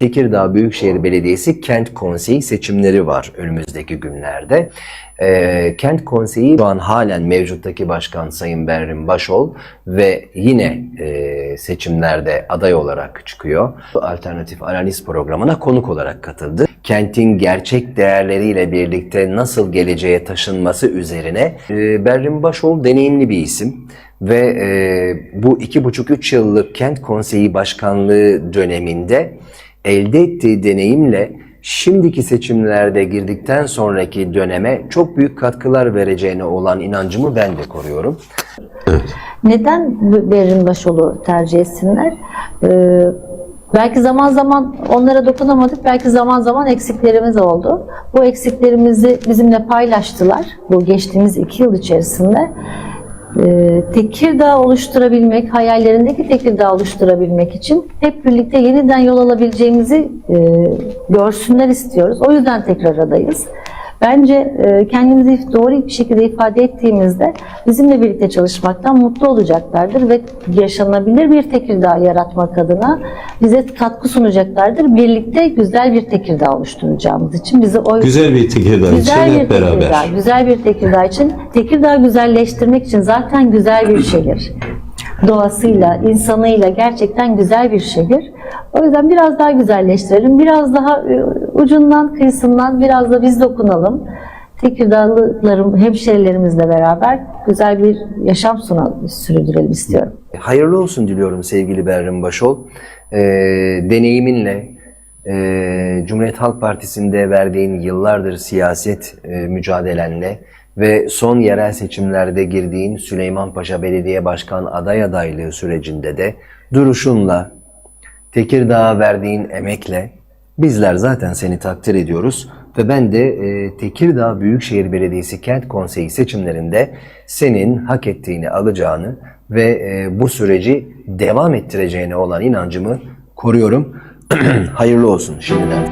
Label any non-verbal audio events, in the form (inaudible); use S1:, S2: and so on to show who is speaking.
S1: Tekirdağ Büyükşehir Belediyesi Kent Konseyi seçimleri var önümüzdeki günlerde. Ee, Kent Konseyi şu an halen mevcuttaki başkan Sayın Berrin Başol ve yine e, seçimlerde aday olarak çıkıyor. Alternatif analiz programına konuk olarak katıldı. Kentin gerçek değerleriyle birlikte nasıl geleceğe taşınması üzerine e, Berrin Başol deneyimli bir isim ve e, bu iki buçuk üç yıllık Kent Konseyi Başkanlığı döneminde elde ettiği deneyimle şimdiki seçimlerde girdikten sonraki döneme çok büyük katkılar vereceğine olan inancımı ben de koruyorum.
S2: Neden Berrin Başol'u tercih etsinler? Ee, belki zaman zaman onlara dokunamadık, belki zaman zaman eksiklerimiz oldu. Bu eksiklerimizi bizimle paylaştılar bu geçtiğimiz iki yıl içerisinde. Ee, Tekirdağ oluşturabilmek, hayallerindeki Tekirdağ oluşturabilmek için hep birlikte yeniden yol alabileceğimizi e, görsünler istiyoruz. O yüzden tekrar adayız. Bence e, kendimizi doğru bir şekilde ifade ettiğimizde bizimle birlikte çalışmaktan mutlu olacaklardır ve yaşanabilir bir Tekirdağ yaratmak adına bize katkı sunacaklardır. Birlikte güzel bir Tekirdağ oluşturacağımız için bizi oy
S3: Güzel bir Tekirdağ için
S2: Güzel bir
S3: hep beraber.
S2: Tekirdağ, güzel bir Tekirdağ için. Tekirdağ güzelleştirmek için zaten güzel bir şehir. Doğasıyla, insanıyla gerçekten güzel bir şehir. O yüzden biraz daha güzelleştirelim. Biraz daha e, ucundan, kıyısından biraz da biz dokunalım. Tekirdağlılarım, hemşerilerimizle beraber güzel bir yaşam sunalım, sürdürelim istiyorum.
S1: Hayırlı olsun diliyorum sevgili Berrin Başol. Ee, deneyiminle, e, Cumhuriyet Halk Partisi'nde verdiğin yıllardır siyaset e, mücadelenle ve son yerel seçimlerde girdiğin Süleymanpaşa Belediye Başkan aday adaylığı sürecinde de duruşunla, Tekirdağ'a verdiğin emekle bizler zaten seni takdir ediyoruz ve ben de e, Tekirdağ Büyükşehir Belediyesi Kent Konseyi seçimlerinde senin hak ettiğini alacağını ve e, bu süreci devam ettireceğine olan inancımı koruyorum. (clears throat) Hayırlı olsun şimdiden.